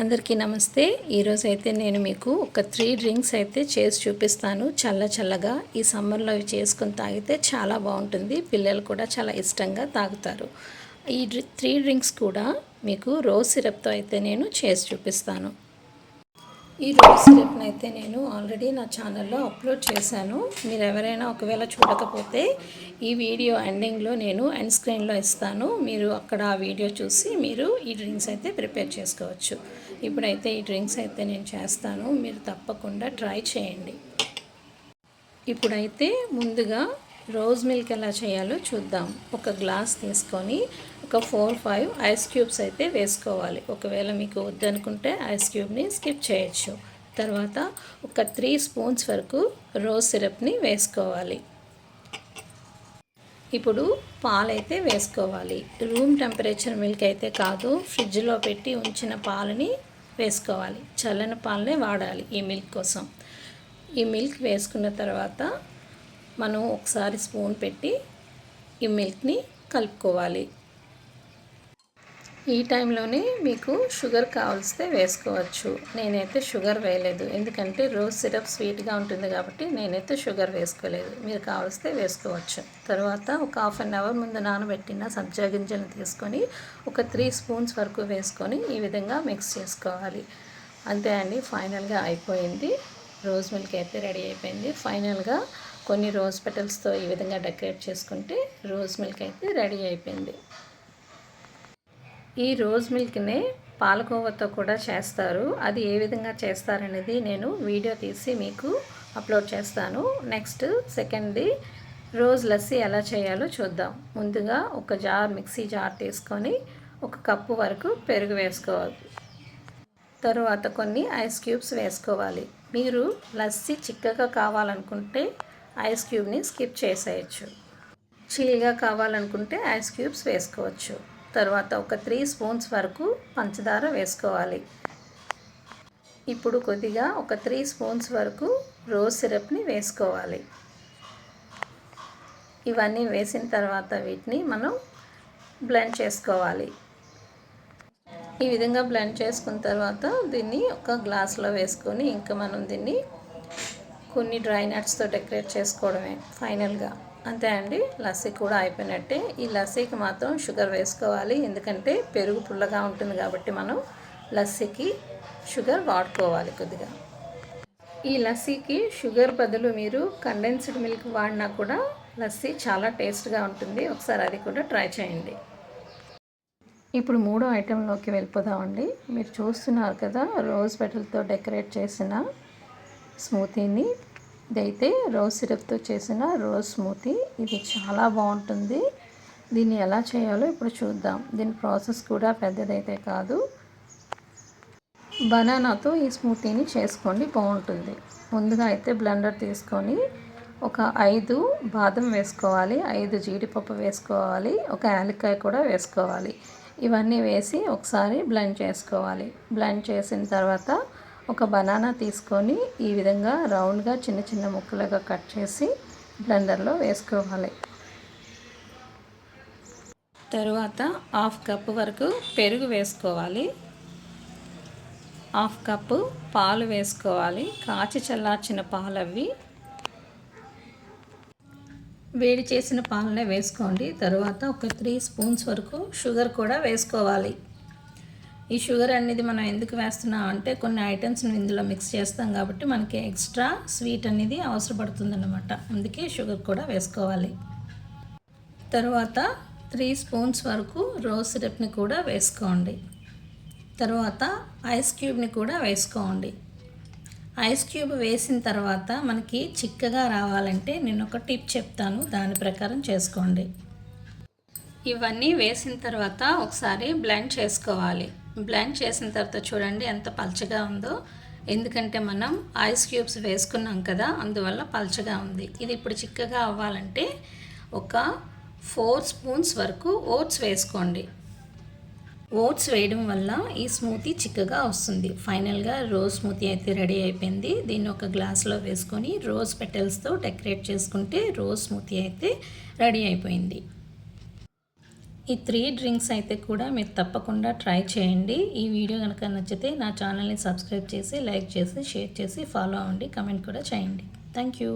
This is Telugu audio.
అందరికీ నమస్తే. ఈరోజు అయితే నేను మీకు ఒక త్రీ డ్రింక్స్ అయితే చేసి చూపిస్తాను. చల్ల చల్లగా. ఈ సమ్మర్లో ఇవి చేసుకొని తాగితే చాలా బాగుంటుంది. పిల్లలు కూడా చాలా ఇష్టంగా తాగుతారు. ఈ డ్రి- త్రీ డ్రింక్స్ కూడా మీకు రోజ్ సిరప్తో అయితే నేను చేసి చూపిస్తాను. ఈ రోజు సిరప్ని అయితే నేను ఆల్రెడీ నా ఛానల్లో అప్లోడ్ చేశాను. మీరు ఎవరైనా ఒకవేళ చూడకపోతే ఈ వీడియో ఎండింగ్లో నేను ఎండ్ స్క్రీన్లో ఇస్తాను. మీరు అక్కడ ఆ వీడియో చూసి మీరు ఈ డ్రింక్స్ అయితే ప్రిపేర్ చేసుకోవచ్చు. ఇప్పుడైతే ఈ డ్రింక్స్ అయితే నేను చేస్తాను. మీరు తప్పకుండా ట్రై చేయండి. ఇప్పుడైతే ముందుగా రోజ్ మిల్క్ ఎలా చేయాలో చూద్దాం. ఒక గ్లాస్ తీసుకొని ఒక ఫోర్ ఫైవ్ ఐస్ క్యూబ్స్ అయితే వేసుకోవాలి. ఒకవేళ మీకు వద్దనుకుంటే ఐస్ క్యూబ్ని స్కిప్ చేయొచ్చు. తర్వాత ఒక త్రీ స్పూన్స్ వరకు రోజ్ సిరప్ని వేసుకోవాలి. ఇప్పుడు పాలైతే వేసుకోవాలి. రూమ్ టెంపరేచర్ మిల్క్ అయితే కాదు ఫ్రిడ్జ్లో పెట్టి ఉంచిన పాలని వేసుకోవాలి. చల్లని పాలనే వాడాలి ఈ మిల్క్ కోసం. ఈ మిల్క్ వేసుకున్న తర్వాత మనం ఒకసారి స్పూన్ పెట్టి ఈ మిల్క్ని కలుపుకోవాలి. ఈ టైంలోనే మీకు షుగర్ కావలిస్తే వేసుకోవచ్చు. నేనైతే షుగర్ వేయలేదు. ఎందుకంటే రోజ్ సిరప్ స్వీట్గా ఉంటుంది కాబట్టి నేనైతే షుగర్ వేసుకోలేదు. మీరు కావలిస్తే వేసుకోవచ్చు. తర్వాత ఒక హాఫ్ అన్ అవర్ ముందు నానబెట్టిన సబ్జా గింజలను తీసుకొని ఒక త్రీ స్పూన్స్ వరకు వేసుకొని ఈ విధంగా మిక్స్ చేసుకోవాలి. అంతే అండి. ఫైనల్గా అయిపోయింది. రోజ్ మిల్క్ అయితే రెడీ అయిపోయింది. ఫైనల్గా కొన్ని రోజ్ పెటల్స్తో ఈ విధంగా డెకరేట్ చేసుకుంటే రోజ్ మిల్క్ అయితే రెడీ అయిపోయింది. ఈ రోజ్ మిల్క్ని పాలకోవాతో కూడా చేస్తారు. అది ఏ విధంగా చేస్తారనేది నేను వీడియో తీసి మీకు అప్లోడ్ చేస్తాను. నెక్స్ట్ సెకండ్ది రోజ్ లస్సీ ఎలా చేయాలో చూద్దాం. ముందుగా ఒక జార్ మిక్సీ జార్ తీసుకొని ఒక కప్పు వరకు పెరుగు వేసుకోవాలి. తరువాత కొన్ని ఐస్ క్యూబ్స్ వేసుకోవాలి. మీరు లస్సీ చిక్కగా కావాలనుకుంటే ఐస్ క్యూబ్ని స్కిప్ చేసేయచ్చు. చిల్గా కావాలనుకుంటే ఐస్ క్యూబ్స్ వేసుకోవచ్చు. తర్వాత ఒక త్రీ స్పూన్స్ వరకు పంచదార వేసుకోవాలి. ఇప్పుడు కొద్దిగా ఒక త్రీ స్పూన్స్ వరకు రోజ్ సిరప్ని వేసుకోవాలి. ఇవన్నీ వేసిన తర్వాత వీటిని మనం బ్లెండ్ చేసుకోవాలి. ఈ విధంగా బ్లెండ్ చేసుకున్న తర్వాత దీన్ని ఒక గ్లాస్లో వేసుకొని ఇంకా మనం దీన్ని కొన్ని డ్రై నట్స్తో డెకరేట్ చేసుకోవడమే ఫైనల్గా. అంతే అండి. లస్సీ కూడా అయిపోయినట్టే. ఈ లస్సీకి మాత్రం షుగర్ వేసుకోవాలి. ఎందుకంటే పెరుగు పుల్లగా ఉంటుంది కాబట్టి మనం లస్సీకి షుగర్ వాడుకోవాలి కొద్దిగా. ఈ లస్సీకి షుగర్ బదులు మీరు కండెన్స్డ్ మిల్క్ వాడినా కూడా లస్సీ చాలా టేస్ట్గా ఉంటుంది. ఒకసారి అది కూడా ట్రై చేయండి. ఇప్పుడు మూడో ఐటెంలోకి వెళ్ళిపోదామండి మీరు చూస్తున్నారు కదా రోజ్ పెటల్తో డెకరేట్ చేసిన స్మూతీని. ఇదైతే రోజ్ సిరప్తో చేసిన రోజ్ స్మూతీ. ఇది చాలా బాగుంటుంది. దీన్ని ఎలా చేయాలో ఇప్పుడు చూద్దాం. దీని ప్రాసెస్ కూడా పెద్దదైతే కాదు. బనానాతో ఈ స్మూతీని చేసుకోండి బాగుంటుంది. ముందుగా అయితే బ్లెండర్ తీసుకొని ఒక ఐదు బాదం వేసుకోవాలి ఐదు జీడిపప్పు వేసుకోవాలి ఒక యాలక్కాయ కూడా వేసుకోవాలి. ఇవన్నీ వేసి ఒకసారి బ్లెండ్ చేసుకోవాలి. బ్లెండ్ చేసిన తర్వాత ఒక బనానా తీసుకొని ఈ విధంగా రౌండ్గా చిన్న చిన్న ముక్కలుగా కట్ చేసి బ్లెండర్లో వేసుకోవాలి. తరువాత హాఫ్ కప్ వరకు పెరుగు వేసుకోవాలి. హాఫ్ కప్పు పాలు వేసుకోవాలి. కాచి చల్లార్చిన పాలు అవి వేడి చేసిన పాలనే వేసుకోండి. తర్వాత ఒక త్రీ స్పూన్స్ వరకు షుగర్ కూడా వేసుకోవాలి. ఈ షుగర్ అనేది మనం ఎందుకు వేస్తున్నాం అంటే కొన్ని ఐటమ్స్ని ఇందులో మిక్స్ చేస్తాం కాబట్టి మనకి ఎక్స్ట్రా స్వీట్ అనేది అవసరపడుతుంది అందుకే షుగర్ కూడా వేసుకోవాలి. తర్వాత త్రీ స్పూన్స్ వరకు రోజ్ సిరప్ని కూడా వేసుకోండి. తర్వాత ఐస్ క్యూబ్ని కూడా వేసుకోండి. ఐస్ క్యూబ్ వేసిన తర్వాత మనకి చిక్కగా రావాలంటే నేను ఒక టిప్ చెప్తాను. దాని ప్రకారం చేసుకోండి. ఇవన్నీ వేసిన తర్వాత ఒకసారి బ్లెండ్ చేసుకోవాలి. బ్లెండ్ చేసిన తర్వాత చూడండి ఎంత పల్చగా ఉందో. ఎందుకంటే మనం ఐస్ క్యూబ్స్ వేసుకున్నాం కదా అందువల్ల పల్చగా ఉంది. ఇది ఇప్పుడు చిక్కగా అవ్వాలంటే ఒక ఫోర్ స్పూన్స్ వరకు ఓట్స్ వేసుకోండి. ఓట్స్ వేయడం వల్ల ఈ స్మూతీ చిక్కగా వస్తుంది. ఫైనల్గా రోజ్ స్మూతీ అయితే రెడీ అయిపోయింది. దీన్ని ఒక గ్లాస్లో వేసుకొని రోజ్ పెటల్స్తో డెకరేట్ చేసుకుంటే రోజ్ స్మూతీ అయితే రెడీ అయిపోయింది. ఈ త్రీ డ్రింక్స్ అయితే కూడా మీరు తప్పకుండా ట్రై చేయండి. ఈ వీడియో కనుక నచ్చితే నా ఛానల్ని సబ్స్క్రైబ్ చేసి లైక్ చేసి షేర్ చేసి ఫాలో అవ్వండి. కమెంట్ కూడా చేయండి. Thank you